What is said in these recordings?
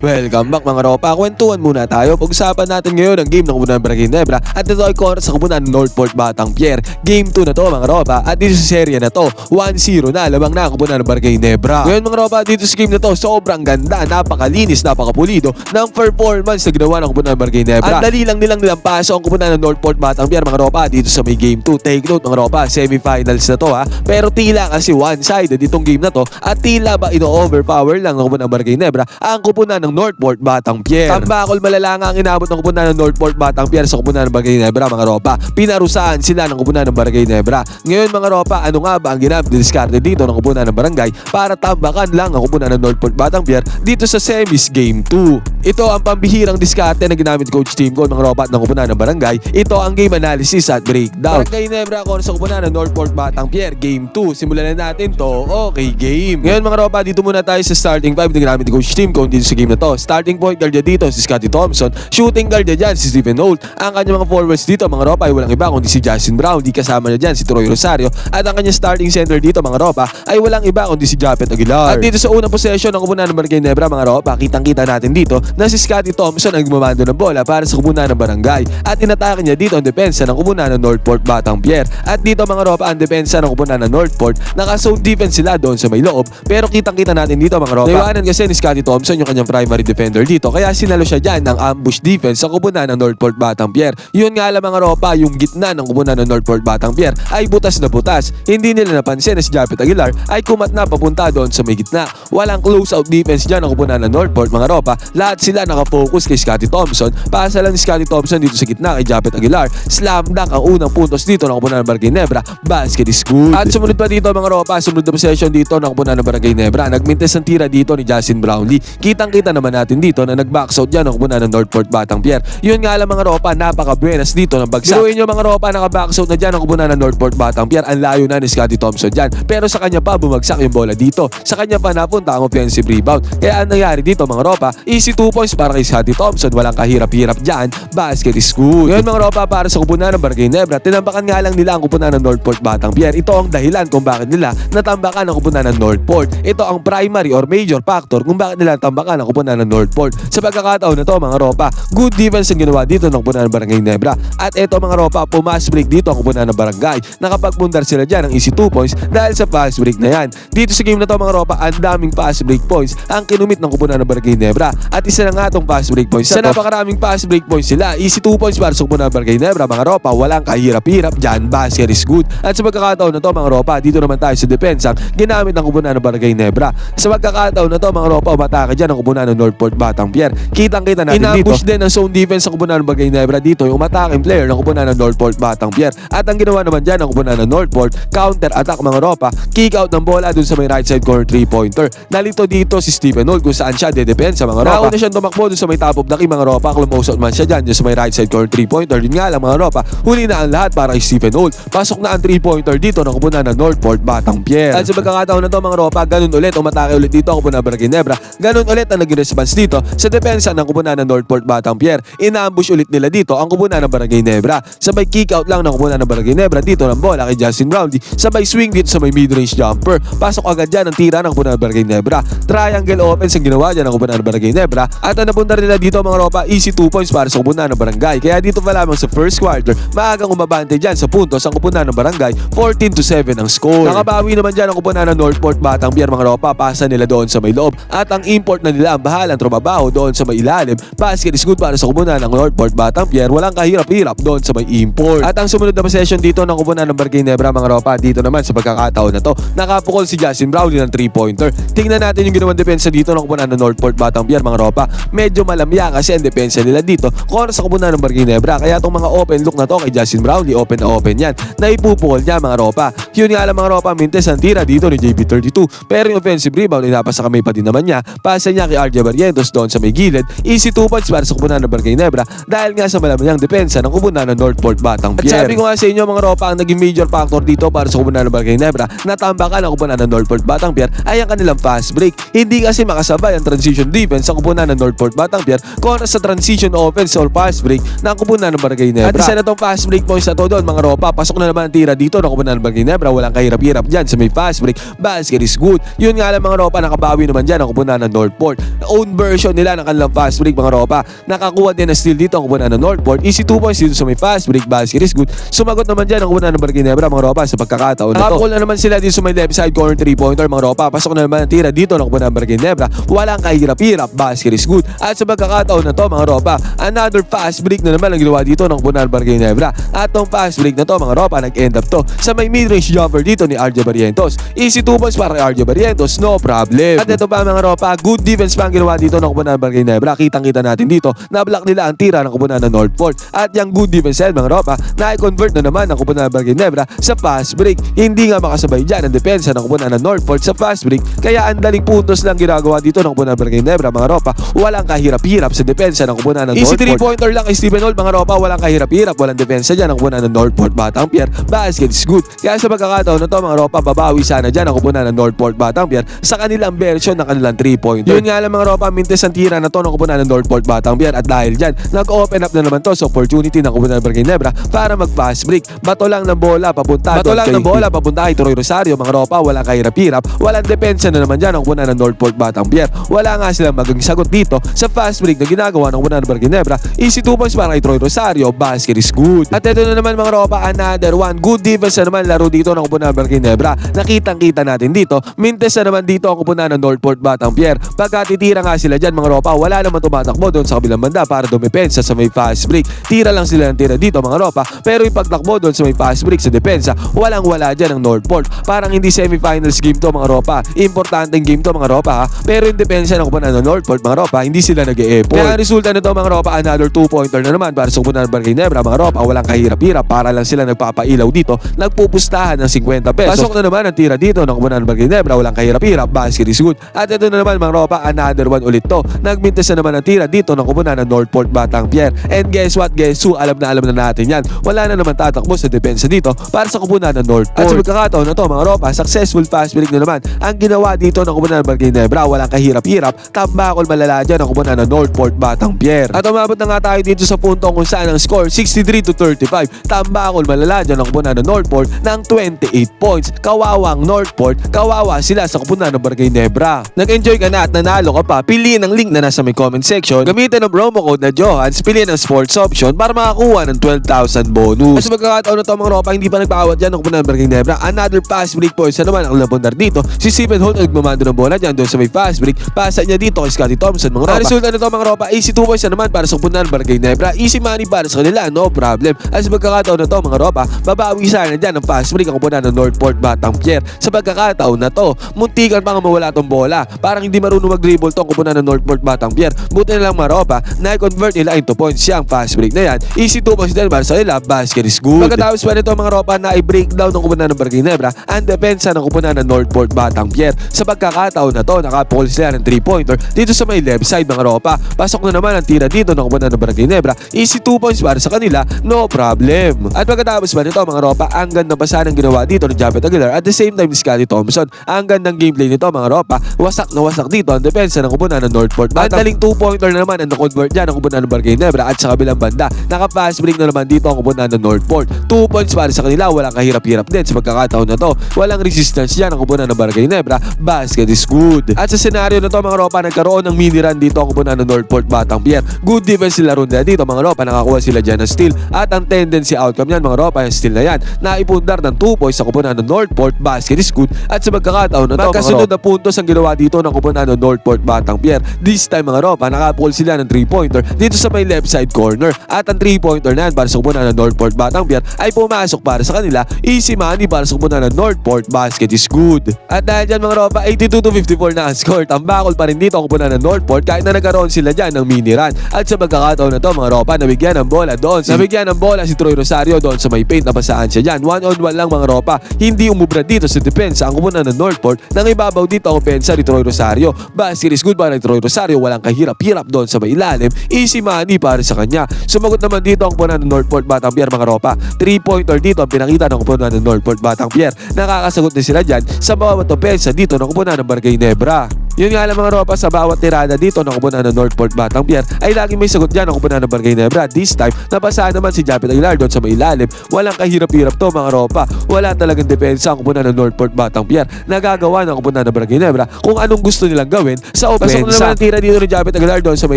Welcome back mga ropa. Kwentuhan muna tayo. Pag-usapan natin ngayon ang game ng Kubunan Barangay Nebra at ito ay kontra sa Kubunan Northport Batang Pier. Game 2 na to mga ropa at dito sa serye na to 1-0 na labang na Kubunan Barangay Nebra. Ngayon mga ropa dito sa game na to sobrang ganda, napakalinis, napakapulido ng performance na ginawa ng Kubunan Barangay Nebra. At dali lang nilang nilampaso ang Kubunan ng Northport Batang Pier mga ropa dito sa may game 2. Take note mga ropa, semifinals na to ha. Pero tila kasi one-sided itong game na to at tila ba ino-overpower lang ng Kubunan Barangay Nebra ang Kubunan ng Northport Batang Pier. Tambakol malala nga ang inabot ng Kubunan ng Northport Batang Pier sa Kubunan ng Barangay Nebra mga ropa. Pinarusahan sila ng Kubunan ng Barangay Nebra. Ngayon mga ropa, ano nga ba ang ginamit diskarte dito ng Kubunan ng Barangay para tambakan lang ang Kubunan ng Northport Batang Pier dito sa semis game 2. Ito ang pambihirang diskarte na ginamit coach team ko mga ropa at ng Kubunan ng Barangay. Ito ang game analysis at breakdown. Barangay Nebra ako sa Kubunan ng Northport Batang Pier game 2. Simulan na natin to. Okay game. Ngayon mga ropa, dito muna tayo sa starting 5 na ginamit coach team ko dito sa game na to. Starting point guard niya dito si Scotty Thompson. Shooting guard niya dyan si Stephen Holt. Ang kanyang mga forwards dito mga ropa ay walang iba kundi si Justin Brown. Di kasama niya dyan si Troy Rosario. At ang kanyang starting center dito mga ropa ay walang iba kundi si Japet Aguilar. At dito sa unang possession ng kubunan ng Barangay Nebra mga ropa, kitang-kita natin dito na si Scotty Thompson ang gumamando ng bola para sa kubunan ng barangay. At inatake niya dito ang depensa ng kubunan ng Northport Batang Pier. At dito mga ropa ang depensa ng kubunan ng Northport, naka-zone defense sila doon sa may loob. Pero kitang-kita natin dito mga ropa. Naiwanan kasi ni Scotty Thompson yung kanyang primary defender dito. Kaya sinalo siya dyan ng ambush defense sa kubunan ng Northport Batang Pier. Yun nga lang mga ropa, yung gitna ng kubunan ng Northport Batang Pier ay butas na butas. Hindi nila napansin na si Japet Aguilar ay kumat na papunta doon sa may gitna. Walang close out defense dyan ng kubunan ng Northport mga ropa. Lahat sila nakafocus kay Scotty Thompson. Pasa lang ni Scotty Thompson dito sa gitna kay Japet Aguilar. Slam dunk ang unang puntos dito ng kubunan ng Barangay Nebra. Basket is good. At sumunod pa dito mga ropa, sumunod na possession dito ng kubunan ng Barangay Nebra. Nagmintes ang tira dito ni Justin Brownlee. Kitang-kita naman natin dito na nag-box out dyan ng kubunan ng Northport Batang Pier. Yun nga lang mga ropa, napaka-buenas dito ng bagsak. Biruin nyo mga ropa, naka-box out na dyan ng kubunan ng Northport Batang Pier. Ang layo na ni Scotty Thompson dyan. Pero sa kanya pa bumagsak yung bola dito. Sa kanya pa napunta ang offensive rebound. Kaya ang nangyari dito mga ropa, easy 2 points para kay Scotty Thompson. Walang kahirap-hirap dyan. Basket is good. Ngayon mga ropa, para sa kubunan ng Barangay Nebra, tinambakan nga lang nila ang kubunan ng Northport Batang Pier. Ito ang dahilan kung bakit nila natambakan ang kubunan ng Northport. Ito ang primary or major factor kung bakit nila tambakan ang kubunan ng Northport. Sa pagkakataon na to mga ropa, good defense ang ginawa dito ng kubunan ng Barangay Nebra. At ito mga ropa, pumas break dito ang kubunan ng Barangay. Nakapagpundar sila dyan ng easy 2 points dahil sa fast break na yan. Dito sa game na to mga ropa, ang daming fast break points ang kinumit ng kubunan ng Barangay Nebra. At isa na nga itong fast break points. Sa napakaraming fast break points sila, easy 2 points para sa kubunan ng Barangay Nebra mga ropa, walang kahirap-hirap dyan, basket is good. At sa pagkakataon na to mga ropa, dito naman tayo sa depensang ginamit ng kubunan ng Barangay Nebra. Sa pagkakataon na to mga ropa, umatake dyan ang kubunan ng Northport Batang Pier. Kitang-kita natin dito. Inambush din ang zone defense ng Barangay Nebra dito, yung umataking player ng kubunan ng Northport Batang Pier. At ang ginawa naman dyan ng kubunan ng Northport, counter attack mga ropa, kick out ng bola dun sa may right side corner 3-pointer. Nalito dito si Stephen Holt kung saan siya dedepensa mga ropa. Nauna siyang tumakbo dun sa may top of the key mga ropa, close out man siya dyan, dun sa may right side corner 3-pointer. Yun nga lang mga ropa, huli na ang lahat para kay Stephen Holt. Pasok na ang 3-pointer dito ng kubunan ng Northport Batang Pier. At sa pagkakataon na to mga ropa, ganun ulit, umatake ulit dito ang kubunan ng Barangay Nebra. Ganun ulit ang naging response dito sa depensa ng kubunan ng Northport Batang Pier. Inaambush ulit nila dito ang kubunan ng Barangay Nebra. Sabay kick out lang ng kubunan ng Barangay Nebra dito ng bola kay Justin Brownlee. Sabay swing dito sa may mid-range jumper. Pasok agad dyan ang tira ng kubunan ng Barangay Nebra. Triangle offense ang ginawa dyan ng kubunan ng Barangay Nebra. At ang napunta nila dito mga ropa, easy 2 points para sa kubunan ng Barangay. Kaya dito pa lamang sa first quarter, maagang umabante dyan sa puntos ang kubunan ng Barangay. 14 to 7 ang score. Nakabawi naman dyan ang kubunan ng Northport Batang Pier mga ropa. Pasa nila doon sa may loob. At ang import na nila ang bahalang trumabaho doon sa may ilalim. Basket is good para sa kubunan ng Northport Batang Pier. Walang kahirap-hirap doon sa may import. At ang sumunod na possession dito ng kubunan ng Barangay Nebra mga ropa. Dito naman sa pagkakataon na to. Nakapukol si Justin Brownlee ng 3-pointer. Tingnan natin yung ginawang depensa dito ng kubunan ng Northport Batang Pier mga ropa. Medyo malamya kasi ang depensa nila dito. Kung sa kubunan ng Barangay Nebra. Kaya itong mga open look na to kay Justin Brownlee, open na open yan. Naipupukol niya mga ropa. Yun nga lang mga ropa, mintes ang tira dito ni JB32. Pero yung offensive rebound, inapasa kamay pa din naman niya. Pasa niya kay RJ Barrientos doon sa may gilid. Easy 2 points para sa kubunan ng Barangay Nebra dahil nga sa malamang depensa ng kubunan ng Northport Batang Pier. At sabi ko nga sa inyo mga ropa, ang naging major factor dito para sa kubunan ng Barangay Nebra natambakan ang kubunan ng Northport Batang Pier ay ang kanilang fast break. Hindi kasi makasabay ang transition defense sa kubunan ng Northport Batang Pier kontra sa transition offense or fast break ng kupunan ng Barangay Nebra. At isa na tong fast break points na to doon mga ropa. Pasok na naman ang tira dito ng kupunan ng Barangay Nebra. Walang kahirap-hirap dyan sa may fast break. Basket is good. Yun nga lang mga ropa, nakabawi naman dyan ang kupunan ng Northport. Own version nila ng kanilang fast break mga ropa. Nakakuha din na steal dito ang kupunan ng Northport. Easy 2 points dito sa may fast break. Basket is good. Sumagot naman dyan ang kupunan ng Barangay Nebra mga ropa sa pagkakataon na to. Nakapukol na naman sila dito sa may left side corner 3-pointer mga ropa. Pasok na naman ang tira dito ng kupunan ng Barangay Nebra. Walang kahirap-hirap. Basket is good. At sa pagkakataon na to mga ropa, another fast break na naman ang ginawa dito ng kupunan ng Barangay Nebra. At tong fast break na to mga ropa, nag-end up to sa may mid-range jumper dito ni RJ Barrientos. Easy 2 points para kay RJ Barrientos, no problem. At ito pa mga ropa, good defense pa ginawa dito ng kupunan ng Barangay Nebra. Kitang-kita natin dito na block nila ang tira ng kupunan ng Northport. At yung good defense yan mga ropa, na-convert na naman ng kupunan ng Barangay Nebra sa fast break. Hindi nga makasabay dyan ang depensa ng kupunan ng Northport sa fast break. Kaya ang daling puntos lang ginagawa dito ng kupunan ng Barangay Nebra mga ropa. Walang kahirap-hirap sa depensa ng kupunan ng Easy Northport. 3-pointer lang kay Steven Holt mga ropa. Walang kahirap-hirap. Walang depensa dyan ang kupunan ng Northport Batang Pier. Basket is good. Kaya sa pagkakataon na to mga ropa, babawi sana dyan ang kupunan ng Northport Batang Pier sa kanilang version ng kanilang 3-pointer. Yun nga lang mga ropa, mintes ang tira na to ng kupunan ng Northport Batang Pier at dahil dyan, nag-open up na naman to sa opportunity ng kupunan ng Barangay Nebra para mag-fast break. Bato lang ng bola papunta. Bato lang ng bola papunta kay Troy Rosario mga ropa. Walang kahirap-hirap. Walang depensa na naman dyan ang kupunan ng Northport Batang Pier. Wala nga silang maging sagot dito sa fast break na ginagawa ng kupunan ng Barangay Nebra. Easy 2 points para kay Troy Rosario. Basket is good. At ito na naman mga ropa, another one. Good defense na naman laro dito ng kupunan ng Barangay Nebra. Nakitang-kita natin dito. Mintes na naman dito ang kupunan ng Northport Batang Pier. Pagka titira nga sila dyan mga ropa, wala naman tumatakbo doon sa kabilang banda para dumepensa sa may fast break. Tira lang sila ng tira dito mga ropa. Pero yung doon sa may fast break sa depensa, walang wala dyan ang Northport. Parang hindi semifinals game to mga ropa. Importanteng game to mga ropa ha. Pero yung depensa ng kupunan ng Northport mga ropa, hindi sila nag-e-effort. Kaya ang resulta nito mga ropa, another 2-pointer na naman para sa kupunan ng Barangay Nebra mga ropa. Walang kahirap-hirap para lang sila nagpapailaw dito. Nagpupustahan ng 50 pesos. Pasok na naman ang tira dito ng kupunan ng Barangay Nebra. Walang kahirap-hirap. Basket is good. At ito na naman mga ropa, another one ulit to. Nagmintes na naman ang tira dito ng kupunan ng Northport Batang Pier. And guess what? Guess who? Alam na alam na natin yan. Wala na naman tatakbo sa depensa dito para sa kupunan ng Northport. At sa pagkakataon na to mga ropa, successful fast break na naman ang ginawa dito ng kupunan ng Barangay Nebra. Walang kahirap-hirap. Tambakol malala dyan ang kupunan ng Northport Batang Pier. At umabot na nga tayo dito sa puntong kung saan ang score 63 to 35. Tambakol malala dyan ang kupunan ng Northport ng 28 points. Kawawang Northport, kawawa sila sa kupunan ng Barangay Nebra. Nag-enjoy ka na at nanalo ka pa, piliin ang link na nasa may comment section. Gamitin ang promo code na Johans, piliin ang sports option para makakuha ng 12,000 bonus. At sa pagkakataon na to mga ropa, hindi pa nagpakawat dyan ng kupunan ng Barangay Nebra. Another fast break points na naman ang labundar dito. Si Stephen Holt ang nagmamando ng bola dyan doon sa may fast break. Pasa niya dito kay Scotty Thompson mga ropa. Ang resulta nito mga ropa, easy 2 points na naman para sa kupunan ng Barangay Nebra. Easy money para sa kanila, no problem. At sa pagkakataon na to mga ropa, babawi sana dyan ang fast break ang kupunan ng Northport Batang Pier. Sa pagkakataon na to, muntikan pa nga mawala tong bola. Parang hindi marunong mag-dribble tong kupunan ng Northport Batang Pier. Buti na lang mga ropa, na-convert nila into points siyang fast break na yan. Easy 2 points din para sa kanila, basket is good. Pagkatapos pa nito mga ropa na i-breakdown ng kupunan ng Barangay Nebra ang depensa ng kupunan ng Northport Batang Pier. Sa pagkakataon na to, nakapukol sila ng 3-pointer dito sa may left side mga ropa. Pasok na naman ang tira dito ng kupunan ng Barangay Nebra. Easy 2 points para sa kanila, no problem. At pagkatapos pa nito mga ropa, ang ganda pa sana ng ginawa dito ng Japet Aguilar at the same time ni Scotty Thompson. Ang gandang gameplay nito mga ropa, wasak na wasak dito ang depensa ng kupunan ng Northport Batang. Ang daling 2-pointer na naman ang na-convert dyan ng kupunan ng Barangay Nebra at sa kabilang banda, naka-fast break na naman dito ang kupunan ng Northport. 2 points para sa kanila, walang kahirap-hirap din sa pagkakataon na to. Walang resistance dyan ang kupunan ng Barangay Nebra, basket is good. At sa senaryo na to mga ropa, nagkaroon ng mini run dito ang kupunan ng Northport Batang Pier. Good defense sila ron dito mga ropa, nakakuha sila dyan ng steal. At ang tendency outcome yan mga ropa, yung steal na yan, naipundar ng 2 points sa kupunan ng Northport, basket is good. At sa pagkakataon na to, magkasunod na puntos ang ginawa dito ng kupunan ng Northport Batang Pier. This time mga ropa, nakapukol sila ng 3-pointer dito sa may left side corner. At ang 3-pointer na yan para sa kupunan ng Northport Batang Pier ay pumasok para sa kanila. Easy money para sa kupunan ng Northport, basket is good. At dahil dyan mga ropa, 82 to 54 na ang score. Tambakol pa rin dito ang kupunan ng Northport kahit na nagkaroon sila dyan ng mini run. At sa pagkakataon na to mga ropa, nabigyan ng bola doon. Nabigyan ng bola si Troy Rosario doon sa may paint na pasaan siya dyan. One on one lang mga ropa. Hindi umubra dito sa depensa ang kupunan ng Northport nang ibabaw dito ang opensa ni Troy Rosario. Basket is good para ni Troy Rosario. Walang kahirap-hirap doon sa may ilalim. Easy money para sa kanya. Sumagot naman dito ang kupunan ng Northport Batang Pier mga ropa. 3-pointer dito ang pinakita ng kupunan ng Northport Batang Pier. Nakakasagot na sila dyan sa bawat opensa dito ng kupunan ng Barangay Nebra. Yun nga lang mga ropa sa bawat tirada dito ng kupunan ng Northport Batang Pier ay laging may sagot dyan ng kupunan ng Barangay Nebra. This time, napasahan naman si Japet Aguilar doon sa may ilalim. Walang kahirap-hirap to mga ropa. Wala talagang depensa ang kupunan ng Northport Batang Pier. Nagagawa ng kupunan ng Barangay Nebra kung anong gusto nilang gawin sa opensa. Pasok na naman ang tira dito ni Japet Aguilar doon sa may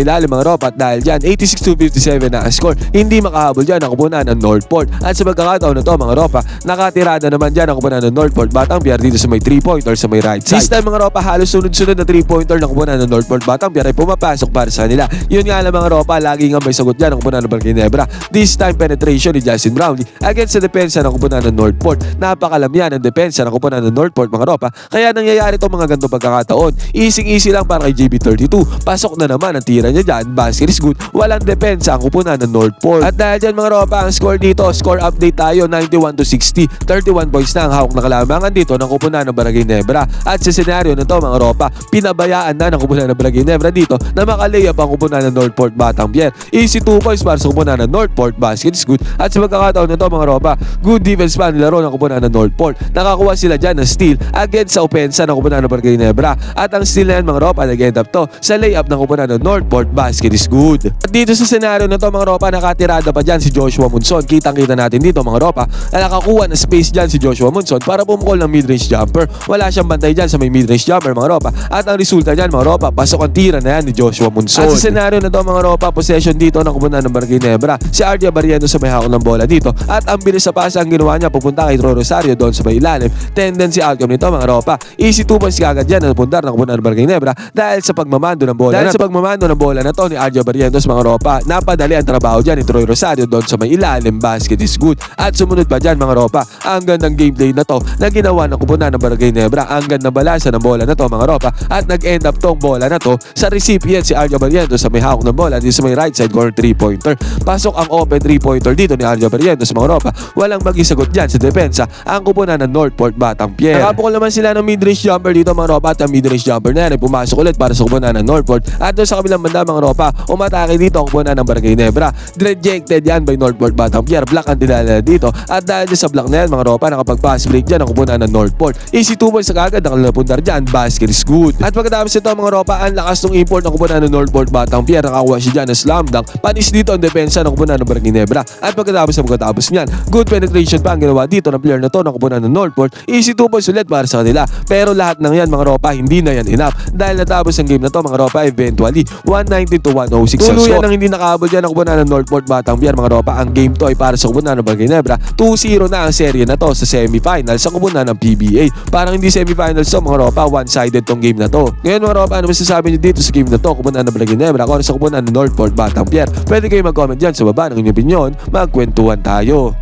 ilalim mga ropa at dahil dyan 86-57 na ang score. Hindi makahabol dyan ang kupunan ng Northport. At sa pagkakataon na to mga ropa, nakatirada naman dyan ang kupunan ng Northport Batang Pier dito sa may 3-pointer sa may right side. This time mga ropa, halos sunod-sunod na 3-pointer ng kupunan ng Northport Batang Pier ay pumapasok para sa kanila. Yun nga lang mga ropa, lagi nga may sagot dyan ang kupunan ng Barangay Nebra. This time penetration ni Justin Brownlee against sa depensa ng kupunan ng Northport. Napakalam yan ang depensa ng kupunan ng Northport mga ropa. Kaya nangyayari itong mga ganito pagkakataon. Easy-easy lang para kay JB32. Pasok na naman ang tira niya dyan. Basket is good. Walang depensa ang kupunan ng Northport. At dahil dyan mga ropa, ang score dito, score update tayo 91 to 60. 31 points na ang hawak na kalamangan dito ng kupunan ng Barangay Nebra. At sa senaryo na to mga ropa, pinabayaan na ng kupunan ng Barangay Nebra dito na makalayap ang kupunan ng Northport Batang Pier. Easy 2 points para sa kupunan ng Northport. Basket good. At sa pagkakataon na to mga ropa, good defense pa nilaro ng kupunan ng Northport. Nakakuha sila dyan ng steal against sa opensa ng kupunan ng Barangay Nebra. At ang steal na yan mga ropa, nag-end up to sa layup ng kupunan ng Northport. Basket is good. At dito sa senaryo na to mga ropa, nakatirada pa dyan si Joshua Munson. Kitang-kita natin dito mga ropa na nakakuha ng space dyan si Joshua Munson para pumukol ng mid-range jumper. Wala siyang bantay dyan sa may mid-range jumper mga ropa. At ang resulta dyan mga ropa, pasok ang tira na yan ni Joshua Munson. At sa senaryo na to mga ropa, possession dito ng kupunan ng Barangay Nebra. Si RJ Barriento sa may hawak ng bola dito. At ang bilis sa pasa ang ginawa niya pupunta kay Troy Rosario doon sa may ilalim. Tendency outcome nito mga ropa. Easy 2 points kagad yan na pundar ng kupunan ng Barangay Nebra dahil sa pagmamando ng bola. Dahil sa pagmamando ng bola na to ni RJ Barrientos mga ropa, napadali ang trabaho dyan ni Troy Rosario doon sa may ilalim. Basket is good. At sumunod pa dyan mga ropa, ang gandang gameplay na to na ginawa ng kupunan ng Barangay Nebra. Ang gandang balasa ng bola na to mga ropa at nag-end up tong bola na to sa recipient si Arja Barrientos sa may hawak ng bola dito sa may right side corner 3-pointer. Pasok ang open 3-pointer dito ni Arja Barrientos mga ropa. Walang magisagot dyan sa depensa ang kupunan ng Northport Batang Pier. Nakapukol naman sila ng mid-range jumper dito mga ropa at ang mid-range jumper na yan ay pumasok ulit para sa kupunan ng Northport. At doon sa kabilang banda mga ropa, umatake dito ang kupunan ng Barangay Nebra. Rejected yan by Northport Batang Pier. Black ang dinala dito. At dahil sa black na yan mga ropa, nakapag-pass break dyan ang kupunan ng Northport. Easy 2 points sa kagad ang napundar dyan. Basket is good. At pagkatapos ito mga ropa, ang lakas ng import ng kupunan ng Northport Batang Pier. Nakakuha siya dyan ng slam dunk. Panis dito ang depensa ng kupunan ng Barangay Nebra. At pagkatapos na pagkatapos niyan, good penetration pa ang ginawa dito ng player na to ng kupunan ng Northport. Easy 2 points ulit para sa kanila. Pero lahat ng yan mga ropa, hindi na yan enough. Dahil natapos ang game na to mga ropa, eventually 119 to 106 ang Tuluyan score. ang hindi nakaabot dyan ng kupunan ng Northport Batang Pier mga ropa. Ang game to ay para sa kupunan ng Barangay Nebra. 2-0 na ang serye na to sa semifinals sa kupunan ng PBA. Parang hindi semifinals to mga ropa, one-sided tong game na to. Ngayon mga ropa, ano masasabi niyo dito sa game na to? Kupunan ng Barangay Nebra, kung sa kupunan ng Northport Batang Pier. Pwede kayo mag-comment dyan sa baba ng inyong opinion. Magkwentuhan tayo.